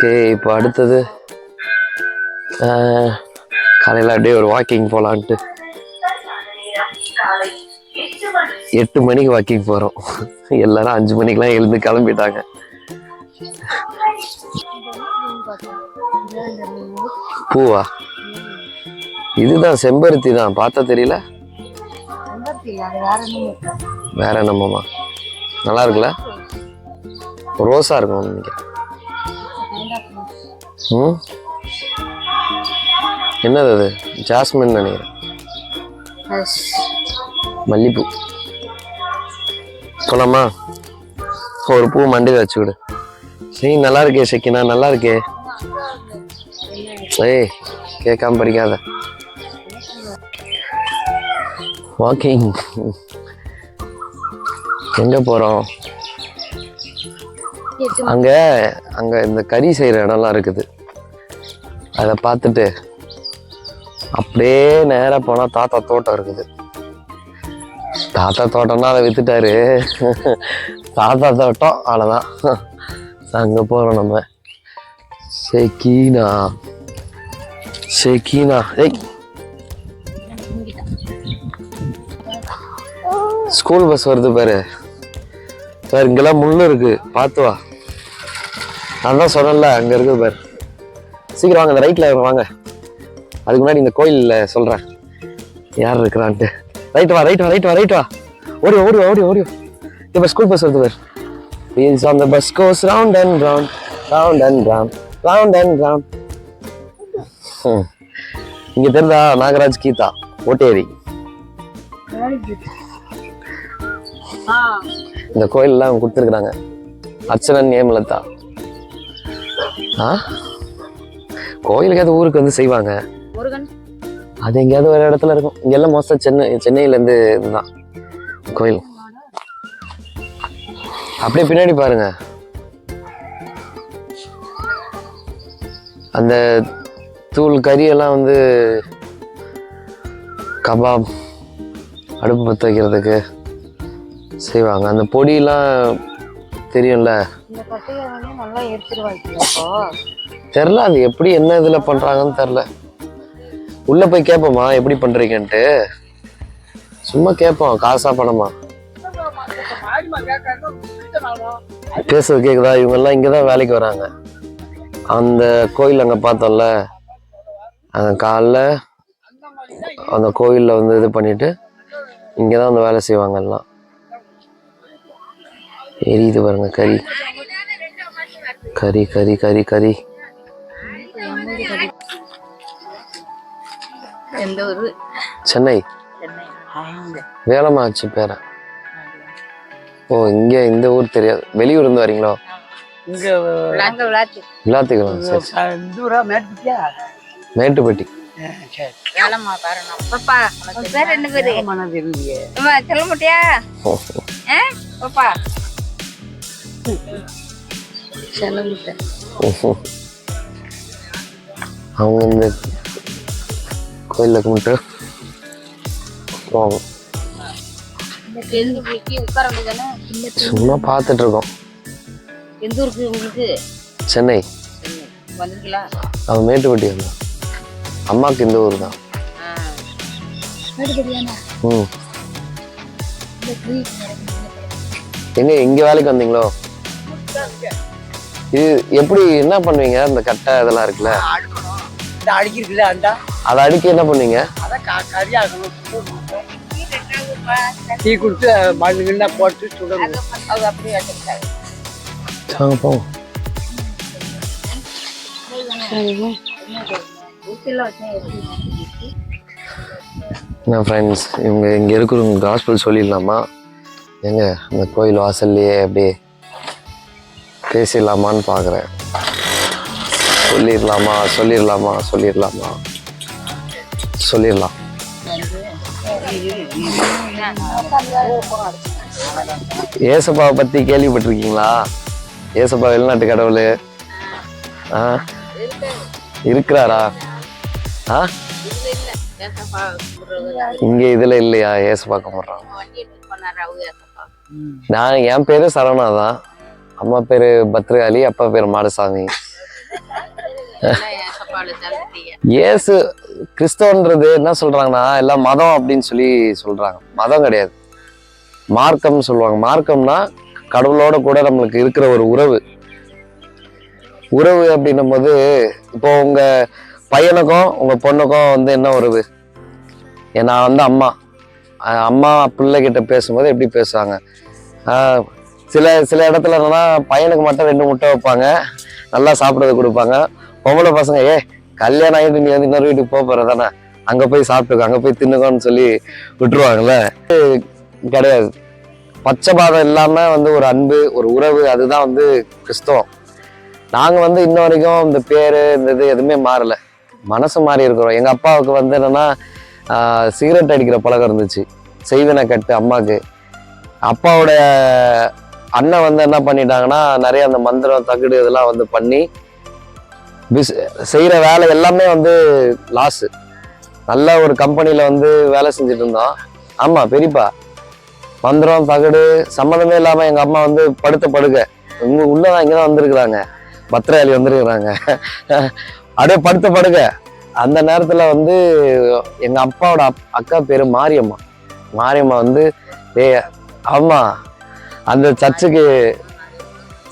Okay இப்போ அடுத்தது காலையில் அப்படியே ஒரு வாக்கிங் போகலான்ட்டு எட்டு மணிக்கு வாக்கிங் போகிறோம் எல்லாரும் அஞ்சு மணிக்கெலாம் எழுந்து கிளம்பிட்டாங்க. பூவா? இதுதான் செம்பருத்தி தான். பார்த்தா தெரியல? வேற என்னமாமா நல்லா இருக்குல்ல? ரோஸா இருக்கும் நினைக்கிறேன். ம்? என்னது அது? ஜாஸ்மின் நினைக்கிறேன். மல்லிப்பூ. போலாமா? ஒரு பூ மண்டியில் வச்சு விடு சரி நல்லா இருக்கே செக்கினா நல்லா இருக்கே. ஏய் கேட்காம படிக்காத. வாக்கிங் எங்க போறோம்? அங்க அங்க இந்த கறி செய்யற இடம்லாம் இருக்குது. அதை பார்த்துட்டு அப்படியே நேரா போனா தாத்தா தோட்டம் இருக்குது. தாத்தா தோட்டம்னா அதை வித்துட்டாரு. தாத்தா தோட்டம் அவ்வளோதான் அங்க போறோம் நம்ம. செக்கீனா செக்கீனா ஏய். ஸ்கூல் பஸ் வருது பாரு. பாரு இங்கெல்லாம் முள்ளு இருக்கு. பார்த்து வா. நான் தான் சொன்னேன்ல அங்க இருக்குது பாரு. சீக்கிரம் வாங்க அந்த ரைட்ல வாங்க. அதுக்கு முன்னாடி இந்த கோயில்ல சொல்றேன். யார் இருக்கிறான்ட்டு. ரைட் வா ரைட் வா ரைட் வா ரைட் வா. ஓடி ஓடி ஓடி ஓடி. இப்ப ஸ்கூல் பஸ் வருது பாரு. Wheels on the bus goes round and round, round and round, round and round. ஹம். இங்க தெரியுதா நாகராஜ் கீதா ஓட்டேரி. இந்த கோயிலெல்லாம் அவங்க கொடுத்துருக்குறாங்க. அர்ச்சனன் நேமலதா ஆ? கோயிலுக்கு அது ஊருக்கு வந்து செய்வாங்க. அது எங்கேயாவது ஒரு இடத்துல இருக்கும். இங்கெல்லாம் மோஸ்ட்டாக சென்னை சென்னையிலேருந்து இதுதான். கோயில். அப்படியே பின்னாடி பாருங்க. அந்த தூள் கறியெல்லாம் வந்து கபாப் அடுப்பு பற்ற வைக்கிறதுக்கு செய்வாங்க. அந்த பொடியெல்லாம் தெரியும்ல? இந்த கட்டையை வந்து நல்லா எடுத்துருவாங்க இப்போ? தெரில அது எப்படி என்ன இதில் பண்ணுறாங்கன்னு தெரில. உள்ளே போய் கேட்போமா எப்படி பண்ணுறீங்கன்ட்டு சும்மா கேட்போம் காசா பணமா? பேசுறது கேக்குதா? இவங்க எல்லாம் இங்கதான் வேலைக்கு வராங்க. அந்த கோயில் அங்க பார்த்தோம்ல அந்த காலைல அந்த கோயிலில் வந்து இது பண்ணிட்டு இங்கதான் வந்து வேலை செய்வாங்க எல்லாம். எரியுது பாருங்க கறி. கறி கறி கறி கறி. சென்னை. சென்னை. வேலமாச்சு பேர. ஓ இங்க இந்த ஊர் தெரியாது. வெளியூர் இருந்து வரீங்களோ? எல்லாத்துக்கும் சரி மேட்டுப்பட்டி. சொல்ல மாட்டியா பாப்பா. சொல்ல மாட்டேன் அவங்க இந்த கோயிலில் கும்பிட்டு போவோம் சும்மா பார்த்துட்டு இருக்கோம். எந்த ஊருக்கு உங்களுக்கு? சென்னை. வந்திருக்கீங்களா? அவன் மேட்டுப்பட்டி வந்தான். அம்மாவுக்கு இந்த ஊர் தான். ம். எங்க இங்க வேலைக்கு வந்தீங்களோ? இது எப்படி என்ன பண்ணுவீங்க? இந்த கட்டை இதெல்லாம் இருக்குல்ல? அடிக்கிறதுல அந்த. அதை அடிக்க என்ன பண்ணுவீங்க? டீ கொடுத்து மண்ணுங்கன்னா போட்டு சுடணும். அது அப்படியே வாங்க போவோம். என்ன ஃப்ரெண்ட்ஸ் இவங்க இங்கே இருக்கிறவங்க காஸ்பிள் சொல்லிடலாமா? எங்க? இந்த கோயில் வாசல்லையே அப்படியே பேசிடலாமான்னு பார்க்குறேன். சொல்லிடலாமா? சொல்லிடலாமா? சொல்லிடலாமா? சொல்லிடலாம். ஏசப்பாவை பற்றி கேள்விப்பட்டிருக்கீங்களா? ஏசப்பா வெளிநாட்டு கடவுள். ஆ? இருக்கிறாரா? ஆ? இங்கே இதில் இல்லையா? ஏசப்பா கும்பிட்றான். நான் என் பேரு சரவணா தான். அம்மா பேரு பத்ரகாளி அப்பா பேரு மாடசாமி. இயேசு கிறிஸ்தவன்றது என்ன சொல்றாங்கன்னா எல்லாம் மதம் அப்படின்னு சொல்லி சொல்றாங்க. மதம் கிடையாது. மார்க்கம்னு சொல்லுவாங்க. மார்க்கம்னா கடவுளோட கூட நம்மளுக்கு இருக்கிற ஒரு உறவு. உறவு அப்படின்னும் போது இப்போ உங்க பையனுக்கும் உங்க பொண்ணுக்கும் வந்து என்ன உறவு? ஏ, நான் வந்து அம்மா. அம்மா பிள்ளை கிட்ட பேசும்போது எப்படி பேசுவாங்க? சில சில இடத்துல என்னன்னா பையனுக்கு மட்டும் ரெண்டு முட்டை வைப்பாங்க. நல்லா சாப்பிட்றது கொடுப்பாங்க. பொம்பளை பசங்க ஏ கல்யாணம் ஆகிட்டு நீ வந்து இன்னொரு வீட்டுக்கு போக போகிற தானே? அங்கே போய் சாப்பிட்டுக்கோ அங்கே போய் தின்னுக்கோன்னு சொல்லி விட்டுருவாங்கல்ல? கிடையாது. கிடையாது பச்சைபாதம் இல்லாமல் வந்து ஒரு அன்பு ஒரு உறவு அதுதான் வந்து கிறிஸ்தவம். நாங்கள் வந்து இன்ன வரைக்கும் இந்த பேர் இந்த இது எதுவுமே மாறலை. மனசு மாறி இருக்கிறோம். எங்கள் அப்பாவுக்கு வந்து என்னென்னா சிகரெட் அடிக்கிற பழக்கம் இருந்துச்சு. செய்வினை கட்டு அம்மாவுக்கு அப்பாவோட அண்ணன் வந்து என்ன பண்ணிட்டாங்கன்னா நிறைய அந்த மந்திரம் தகுடு இதெல்லாம் வந்து பண்ணி பிஸ் செய்கிற வேலை எல்லாமே வந்து லாஸு நல்ல ஒரு கம்பெனியில் வந்து வேலை செஞ்சுட்டு இருந்தோம் ஆமாம் பெரியப்பா. மந்திரம் தகுடு சம்மந்தமே இல்லாமல் எங்கள் அம்மா வந்து படுத்த படுக்க. இங்கே உள்ளதான் இங்கே தான் வந்திருக்கிறாங்க. பத்திரையாளி வந்திருக்கிறாங்க. அப்படியே படுத்த படுக்க. அந்த நேரத்தில் வந்து எங்கள் அப்பாவோட அப் அக்கா பேர் மாரியம்மா. மாரியம்மா வந்து ஏய் ஆமாம் அந்த சர்ச்சுக்கு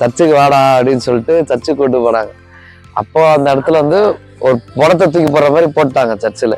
சர்ச்சுக்கு வாடா அப்படின்னு சொல்லிட்டு சர்ச்சுக்கு கூட்டு போனாங்க. அப்போ அந்த இடத்துல வந்து ஒரு புறத்தை தூக்கி போடுற மாதிரி போட்டாங்க சர்ச்சில்.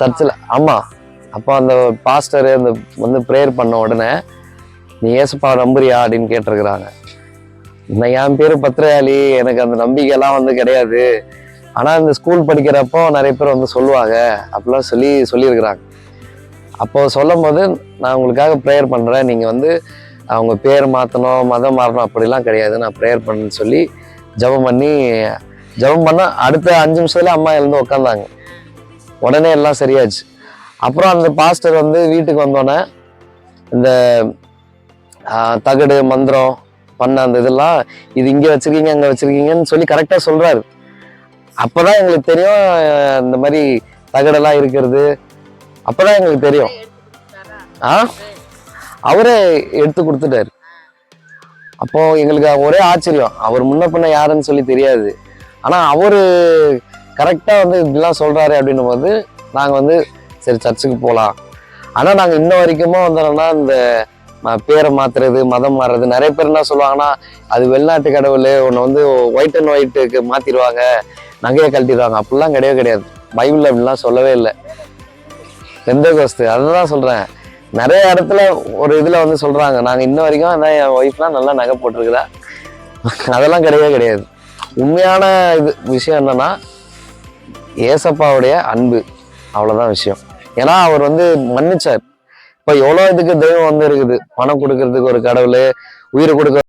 சர்ச்சில் ஆமா. அப்போ அந்த பாஸ்டர் அந்த வந்து ப்ரேயர் பண்ண உடனே நீ ஏசப்பா நம்புறியா? அப்படின்னு கேட்டிருக்கிறாங்க. நான் என் பேர் பத்திரயாளி எனக்கு அந்த நம்பிக்கையெல்லாம் வந்து கிடையாது. ஆனால் இந்த ஸ்கூல் படிக்கிறப்போ நிறைய பேர் வந்து சொல்லுவாங்க. அப்படிலாம் சொல்லி சொல்லியிருக்கிறாங்க. அப்போ சொல்லும் போது நான் உங்களுக்காக ப்ரேயர் பண்ணுறேன் நீங்கள் வந்து அவங்க பேர் மாற்றணும் மதம் மாறணும் அப்படிலாம் கிடையாது. நான் ப்ரேயர் பண்ணேன்னு சொல்லி ஜெபம் பண்ணி ஜெபம் பண்ண அடுத்த அஞ்சு நிமிஷத்துல அம்மா எழுந்து உட்காந்தாங்க உடனே எல்லாம் சரியாச்சு. அப்புறம் அந்த பாஸ்டர் வந்து வீட்டுக்கு வந்தோடனே இந்த தகடு மந்திரம் பண்ண அந்த இதெல்லாம் இது இங்கே வச்சிருக்கீங்க அங்கே வச்சிருக்கீங்கன்னு சொல்லி கரெக்டாக சொல்றாரு. அப்பதான் எங்களுக்கு தெரியும் இந்த மாதிரி தகடெல்லாம் இருக்கிறது. அப்பதான் எங்களுக்கு தெரியும். ஆ? அவரே எடுத்து கொடுத்துட்டாரு. அப்போ எங்களுக்கு ஒரே ஆச்சரியம். அவர் முன்ன பின்ன யாருன்னு சொல்லி தெரியாது. ஆனால் அவர் கரெக்டாக வந்து இப்படிலாம் சொல்கிறாரு அப்படின்னும் போது நாங்கள் வந்து சரி சர்ச்சுக்கு போகலாம் ஆனால் நாங்கள் இன்ன வரைக்குமோ வந்தோம்னா இந்த ம- பேரை மாத்துறது மதம் மாறுறது நிறைய பேர் என்ன சொல்லுவாங்கன்னா அது வெளிநாட்டு கடவுள் உன்னை வந்து ஒயிட் அண்ட் ஒயிட்டுக்கு மாற்றிடுவாங்க நகையை கழட்டிடுவாங்க. அப்படிலாம் கிடையவே கிடையாது. பைபிள்ல அப்படிலாம் சொல்லவே இல்லை. எந்த கோஸ்து அதுதான் சொல்கிறேன் நிறைய இடத்துல ஒரு இதுல வந்து சொல்றாங்க நாங்க இன்ன வரைக்கும் அதான் என் ஒய்ஃப்லாம் நல்லா நகை போட்டிருக்குறா அதெல்லாம் கிடையவே கிடையாது. உண்மையான இது விஷயம் என்னன்னா ஏசப்பாவுடைய அன்பு அவ்வளவுதான் விஷயம். ஏன்னா அவர் வந்து மன்னிச்சார். இப்ப எவ்வளவு இதுக்கு தெய்வம் வந்து இருக்குது? பணம் கொடுக்கறதுக்கு ஒரு கடவுள் உயிரை கொடுக்க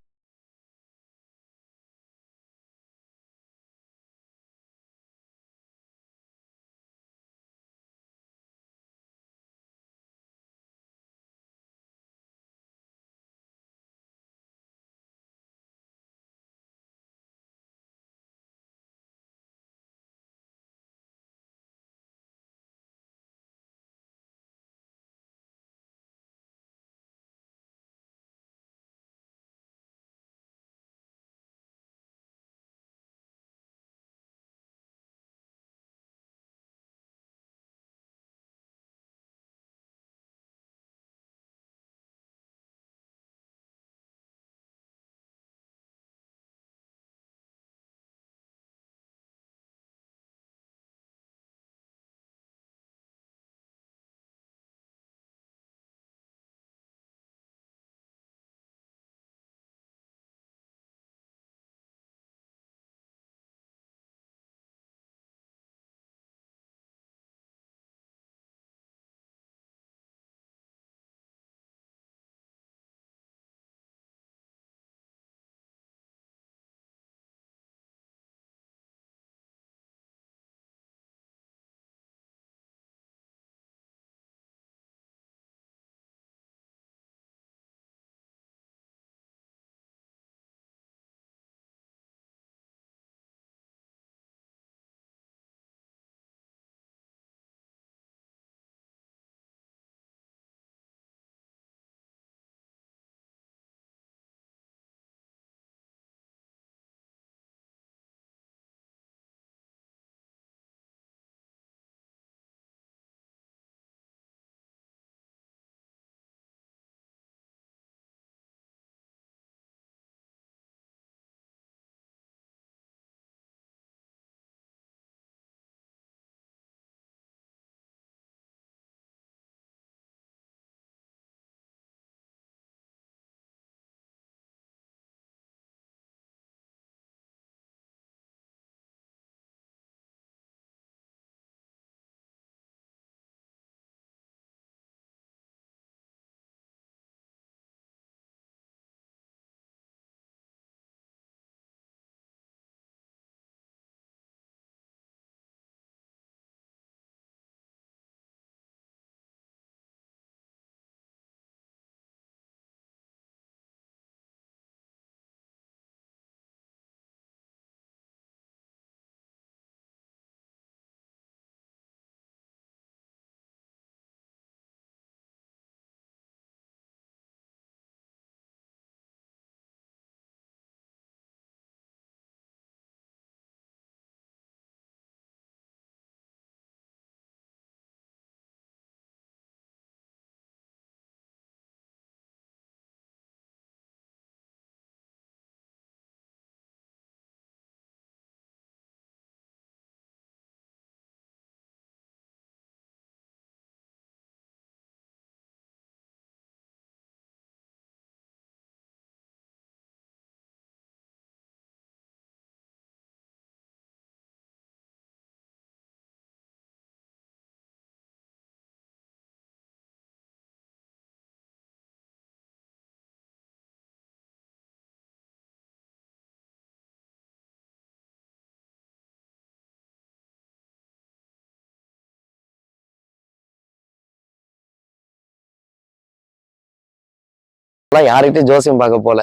எல்லாம் யார்கிட்டயும் ஜோசியம் பார்க்க போல.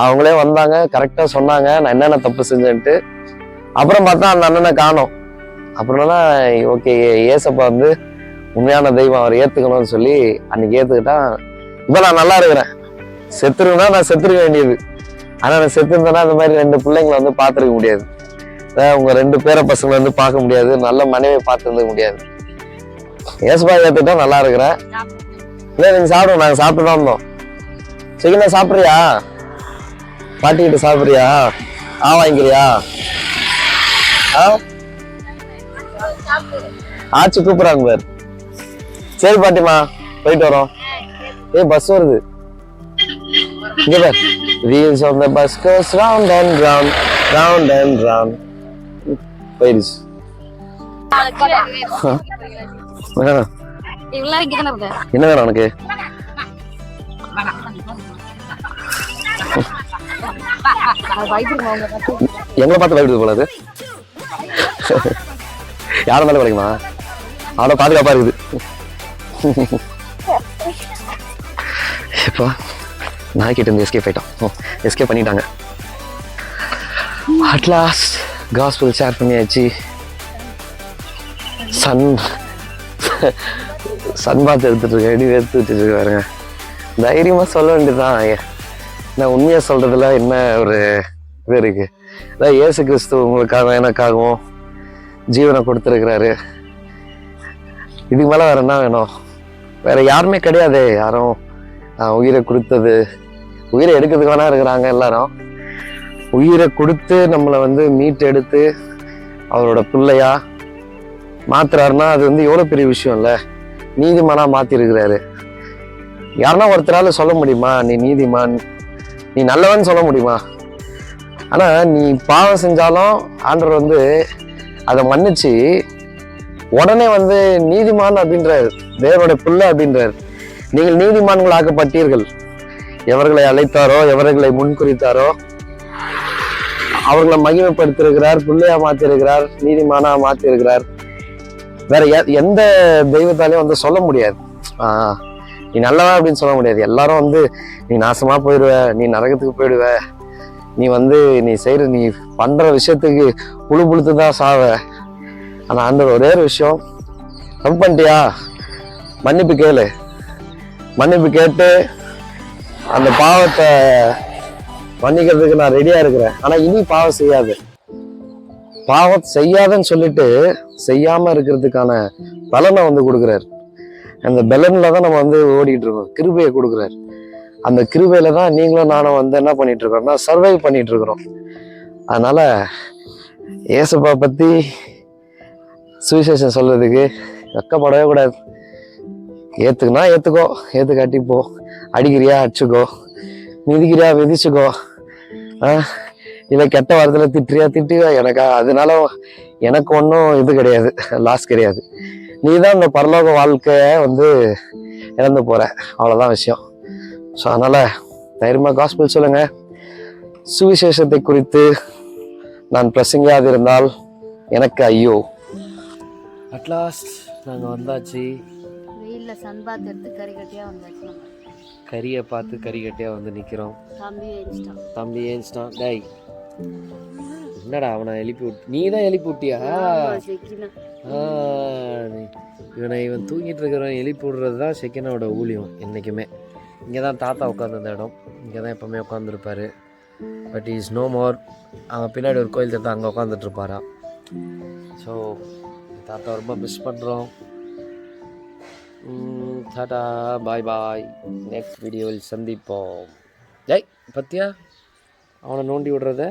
அவங்களே வந்தாங்க கரெக்டாக சொன்னாங்க நான் என்னென்ன தப்பு செஞ்சேன்ட்டு. அப்புறம் பார்த்தா அந்த அண்ணனை காணும். அப்புறம்னா ஓகே ஏசப்பா வந்து உண்மையான தெய்வம் அவர் ஏற்றுக்கணும்னு சொல்லி அன்னைக்கு ஏற்றுக்கிட்டா இப்போ நான் நல்லா இருக்கிறேன். செத்துருன்னா நான் செத்துருக்க வேண்டியது. ஆனால் நான் செத்துருந்தேன்னா அந்த மாதிரி ரெண்டு பிள்ளைங்களை வந்து பார்த்துருக்க முடியாது. உங்கள் உங்க ரெண்டு பேர பசங்களை வந்து பார்க்க முடியாது. நல்ல மனைவியை பார்த்துருந்துக்க முடியாது. ஏசப்பா ஏத்துக்கிட்டா நல்லா இருக்கிறேன். இல்லை நீங்கள் சாப்பிடுவோம் நாங்கள் சாப்பிட்டு தான் இருந்தோம். சிக்கன சாப்பிட்றியா? பாட்டிக்கிட்ட சாப்பிட்றியா? ஆ வாங்கிக்கிறியா? ஆ? ஆச்சு கூப்பிடுறாங்க பார். சரி பாட்டிமா போயிட்டு வரோம். ஏய் பஸ் வருது. இங்க பார். Wheels on the bus goes round and round round and round. போயிடுச்சு. என்ன வேணும் உனக்கு? எங்களை பார்த்து பயப்படுது போல அது. யாரும் மேலே கிடைக்குமா அவட பாதுகாப்பா இருக்குது. இப்போ நாய்க்கிட்ட இருந்து எஸ்கேப் ஆயிட்டோம் எஸ்கேப் பண்ணிட்டாங்க. அட்லாஸ்ட் காஸ்பிள் ஷேர் பண்ணியாச்சு. சன் சன் பாத்து எடுத்துட்டு இருக்கேன் எடி எடுத்துட்டு இருக்காருங்க தைரியமா சொல்ல வேண்டியதுதான். நான் உண்மையாக சொல்கிறதுல என்ன ஒரு இது இருக்கு? அதான் இயேசு கிறிஸ்து உங்களுக்காக எனக்காகவும் ஜீவனை கொடுத்துருக்கிறாரு. இதுக்கு மேலே வேற என்ன வேணும்? வேற யாருமே கிடையாது. யாரும் உயிரை கொடுத்தது. உயிரை எடுக்கிறதுக்கு வேணா இருக்கிறாங்க எல்லாரும். உயிரை கொடுத்து நம்மளை வந்து மீட்டு எடுத்து அவரோட பிள்ளையா மாத்துறாருன்னா அது வந்து எவ்வளோ பெரிய விஷயம் இல்லை நீதிமானா மாத்திருக்கிறாரு. யாருன்னா ஒருத்தரால சொல்ல முடியுமா? நீ நீதிமான் நீ நல்லவன் சொல்ல முடியுமா? ஆனா நீ பாவம் செஞ்சாலும் ஆண்டவர் வந்து அதை மன்னிச்சு உடனே வந்து நீதிமான் அப்படின்றார். தேவனுடைய பிள்ளை அப்படின்றார். நீங்கள் நீதிமான்கள் ஆக்கப்பட்டீர்கள். எவர்களை அழைத்தாரோ எவர்களை முன்குறித்தாரோ அவர்களை மகிமைப்படுத்தியிருக்கிறார் பிள்ளையா மாத்திருக்கிறார் நீதிமானா மாத்திருக்கிறார் வேற எ- எந்த தெய்வத்தாலையும் வந்து சொல்ல முடியாது. ஆஹ் நீ நல்லவா அப்படின்னு சொல்ல முடியாது. எல்லாரும் வந்து நீ நாசமாக போயிடுவ நீ நரகத்துக்கு போயிடுவ. நீ வந்து நீ செய்கிற நீ பண்ணுற விஷயத்துக்கு புழு புழுத்து தான் சாவ. ஆனால் அந்த ஒரே ஒரு விஷயம். தப்பு பண்ணிட்டியா? மன்னிப்பு கேளு. மன்னிப்பு கேட்டு அந்த பாவத்தை மன்னிக்கிறதுக்கு நான் ரெடியாக இருக்கிறேன். ஆனால் இனி பாவம் செய்யாது. பாவம் செய்யாதுன்னு சொல்லிட்டு செய்யாமல் இருக்கிறதுக்கான பலனை வந்து கொடுக்குறாரு. அந்த பலனில் தான் நம்ம வந்து ஓடிட்டு இருக்கோம். கிருபையை கொடுக்குறாரு. அந்த கிருபையில தான் நீங்களும் நானும் வந்து என்ன பண்ணிட்டு இருக்கோம்னா சர்வைவ் பண்ணிட்டு இருக்கிறோம். அதனால ஏசப்பா பற்றி சுவிசேஷம் சொல்றதுக்கு வெக்கப்படவே கூடாது. ஏற்றுக்குனா ஏற்றுக்கோ ஏற்றுக்காட்டி போ. அடிக்கிறியா அடிச்சுக்கோ. மிதிக்கிறியா மிதிச்சுக்கோ. ஆ? இல்லை கெட்ட வாரத்தில் திட்டுறியா திட்டுவா எனக்கா அதனால எனக்கு ஒன்றும் இது கிடையாது. லாஸ் கிடையாது. நீ தான் இந்த பரலோக வாழ்க்கைய வந்து இழந்து போற. அவ்வளோதான் விஷயம். ஸோ அதனால தைரியமாக காஸ்பிள் சொல்லுங்க. சுவிசேஷத்தை குறித்து நான் பிரசங்கியாது இருந்தால் எனக்கு ஐயோ. அட்லாஸ்ட் நாங்கள் வந்தாச்சு. வெயில்ல சன்பாத் எடுத்து கறி கட்டியா வந்தாச்சு கறியை பார்த்து கறி கட்டியாக வந்து நிற்கிறோம் தம்பி எழுச்சிட்டான் தம்பி ஏன்ஸ்டான் டேய் என்னடா அவனை எழுப்பி விட்டு நீ தான் எழுப்பி விட்டியா? இவனை இவன் தூங்கிட்டு இருக்கிறவன் எழுப்பி விடுறது தான் செகனோட ஊழியம் என்றைக்குமே இங்கே தான் தாத்தா உட்காந்துருந்த இடம். இங்கே தான் எப்போவுமே உட்காந்துருப்பாரு பட் இஸ் நோ மோர் அங்கே பின்னாடி ஒரு கோயில் தாத்தா அங்கே உட்காந்துட்டு இருப்பாரா ஸோ தாத்தா ரொம்ப மிஸ் பண்ணுறோம் டாடா பாய் பாய் நெக்ஸ்ட் வீடியோவில் சந்திப்போம். ஜெய் பத்தியா? அவனை நோண்டி விடுறத?